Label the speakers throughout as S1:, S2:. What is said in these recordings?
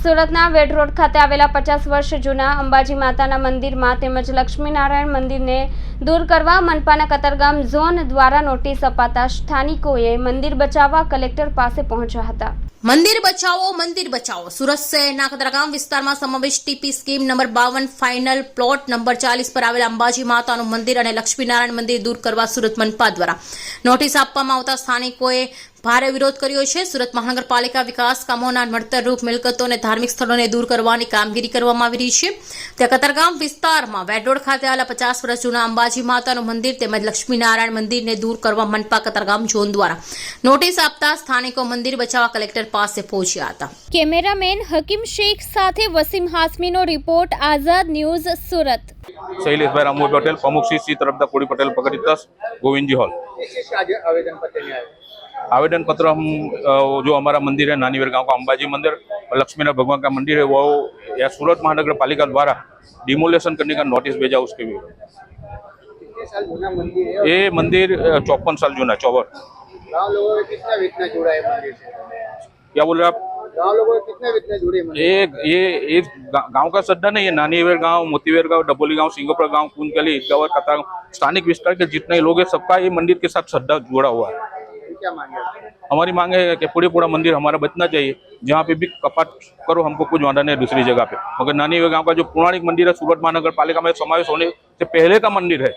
S1: સુરતના વેડ રોડ ખાતે આવેલા પચાસ વર્ષ જૂના અંબાજી માતાના મંદિરમાં તેમજ લક્ષ્મીનારાયણ મંદિરને દૂર કરવા મનપાના કતારગામ ઝોન દ્વારા નોટિસ અપાતા સ્થાનિકોએ મંદિર બચાવવા કલેક્ટર પાસે પહોંચ્યા હતા.
S2: મંદિર બચાવો મંદિર બચાવો. સુરત શહેરના કતરગામ વિસ્તારમાં સમાવેશ ટીપી સ્કીમ નંબર બાવન ફાઇનલ પ્લોટ નંબર ચાલીસ પર આવેલા અંબાજી માતાનું મંદિર અને લક્ષ્મીનારાયણ મંદિર દૂર કરવા સુરત મનપા દ્વારા નોટિસ આપવામાં આવતા સ્થાનિકોએ ભારે વિરોધ કર્યો છે. સુરત મહાનગરપાલિકા વિકાસ કામોના નડતરરૂપ મિલકતો અને ધાર્મિક સ્થળોને દૂર કરવાની કામગીરી કરવામાં આવી રહી છે. ત્યાં કતારગામ વિસ્તારમાં વેડરોડ ખાતે આવેલા પચાસ વર્ષ જૂના અંબાજી માતાનું મંદિર તેમજ લક્ષ્મીનારાયણ મંદિરને દૂર કરવા મનપા કતારગામ ઝોન દ્વારા નોટિસ આપતા સ્થાનિકો મંદિર બચાવવા કલેક્ટર પાસે પહોંચ્યા હતા
S1: કેમેરામેન હકીમ શેખ સાથે વસીમ હાસમીનો રિપોર્ટ આઝાદ ન્યૂઝ સુરત
S3: શૈલેષભાઈ રામભાઈ પટેલ પ્રમુખ શ્રી શ્રી તરફદા કોડી પટેલ પકડી દસ गोविंद जी हॉल
S4: किस चीज का आज आवेदन पत्र में आया
S3: आवेदन पत्र हम अ, जो हमारा मंदिर है नानीवेर गांव का अंबाजी मंदिर और लक्ष्मीनारायण भगवान का मंदिर है वो या सूरत महानगर पालिका द्वारा डिमोलेशन करने का नोटिस भेजा उसके भी
S4: है
S3: ये मंदिर चौपन साल जूना चौवन।
S4: गाँव लोगों ने कितना वितना जोड़ा है मंदिर से?
S3: क्या बोल रहे आप?
S4: गाँव लोगों कितना वितना जोड़े
S3: ये ये एक गाँव का सड्डा नहीं है नानीवेर गाँव मोतीवेर गाँव डबोली गाँव सिंगोपुर गाँव कुंजगली ईदगावर कतार स्थानिक विस्तार के जितने लोग हैं सबका ये मंदिर के साथ सड्डा जुड़ा हुआ है।
S4: क्या मांगे
S3: हमारी मांग है कि पूरे पूरा मंदिर हमारा बचना चाहिए जहाँ पे भी कपाट करो हमको कुछ वादा नहीं दूसरी जगह पे। मगर नानी गाँव का जो पौराणिक मंदिर है सूरत महानगर पालिका में समावेश होने से पहले का मंदिर है।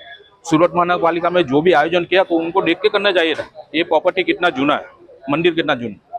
S3: सूरत महानगर पालिका में जो भी आयोजन किया तो उनको देख के करना चाहिए था ये प्रॉपर्टी कितना जूना है मंदिर कितना जूना